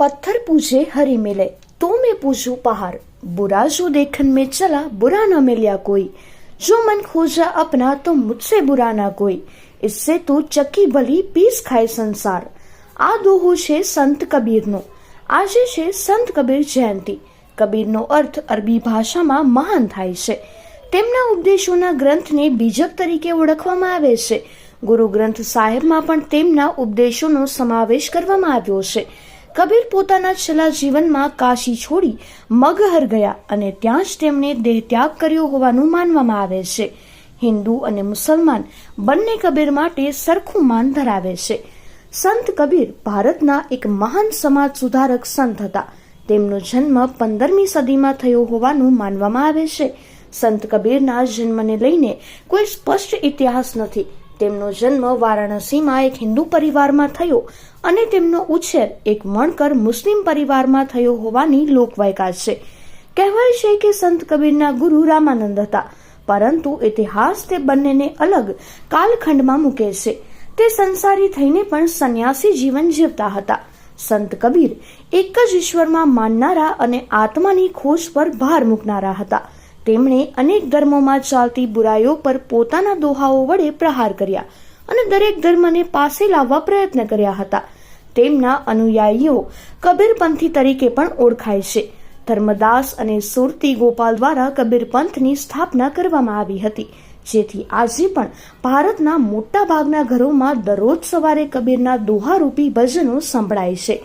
पत्थर पूछे हरि मिले तो मैं पूछूं पहाड़ बुरा जो देखन में चला बुरा न मिला कोई जो मन खोजा अपना तो मुझसे बुरा ना कोई इससे तो ચક્કી ભલી પીસ ખાય સંસાર આ દોહો છે સંત કબીરનો આજે છે સંત કબીર જયંતિ કબીરનો અર્થ અરબી ભાષામાં મહાન થાય છે તેમના ઉપદેશોના ગ્રંથને બીજક તરીકે ઓળખવામાં આવે છે ગુરુ ગ્રંથ સાહેબમાં પણ તેમના ઉપદેશોનો સમાવેશ કરવામાં આવ્યો છે કબીર પોતાના છેલ્લા જીવનમાં કાશી છોડી મગહર ગયા અને ત્યાં જ તેમણે દેહ ત્યાગ કર્યો હોવાનું માનવામાં આવે છે. હિન્દુ અને મુસલમાન બંને કબીર માટે સરખું માન ધરાવે છે. સંત કબીર ભારતના એક મહાન સમાજ સુધારક સંત હતા. તેમનો જન્મ પંદરમી સદીમાં થયો હોવાનું માનવામાં આવે છે. સંત કબીરના જન્મને લઈને કોઈ સ્પષ્ટ ઇતિહાસ નથી. તેમનો જન્મ વારાણસીમાં એક હિન્દુ પરિવારમાં થયો અને તેમનો ઉછેર એક મણકર મુસ્લિમ પરિવારમાં થયો હોવાની લોકવાયકા છે. કહેવાય છે કે સંત કબીરના ગુરુ રામાનંદ હતા, પરંતુ ઇતિહાસ તે બંનેને અલગ કાલખંડમાં મૂકે છે. તે સંસારી થઈને પણ સંન્યાસી જીવન જીવતા હતા. સંત કબીર એક જ ઈશ્વરમાં માનનારા અને આત્માની ખોજ પર ભાર મૂકનારા હતા. તેમણે અનેક ધર્મોમાં ચાલતી બુરાઈઓ પર પોતાના દોહાઓ વડે પ્રહાર કર્યા અને દરેક ધર્મને પાસે લાવવા પ્રયત્ન કર્યા હતા. તેમના અનુયાયીઓ કબીરપંથી તરીકે પણ ઓળખાય છે. ધર્મદાસ અને સુરતી ગોપાલ દ્વારા કબીરપંથની સ્થાપના કરવામાં આવી હતી. જેથી આજે પણ ભારતના મોટા ભાગના ઘરોમાં દરરોજ સવારે કબીરના દોહારૂપી ભજનો સંભળાય છે.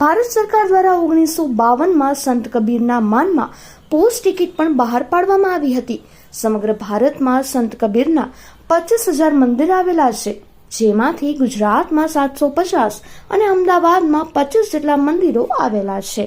ભારત સરકાર દ્વારા ઓગણીસો બાવનમાં સંત કબીરના માનમાં પોસ્ટ ટિકિટ પણ બહાર પાડવામાં આવી હતી. સમગ્ર ભારતમાં સંત કબીરના પચીસ હજાર મંદિર આવેલા છે, જેમાંથી ગુજરાતમાં સાતસો પચાસ અને અમદાવાદમાં પચીસ જેટલા મંદિરો આવેલા છે.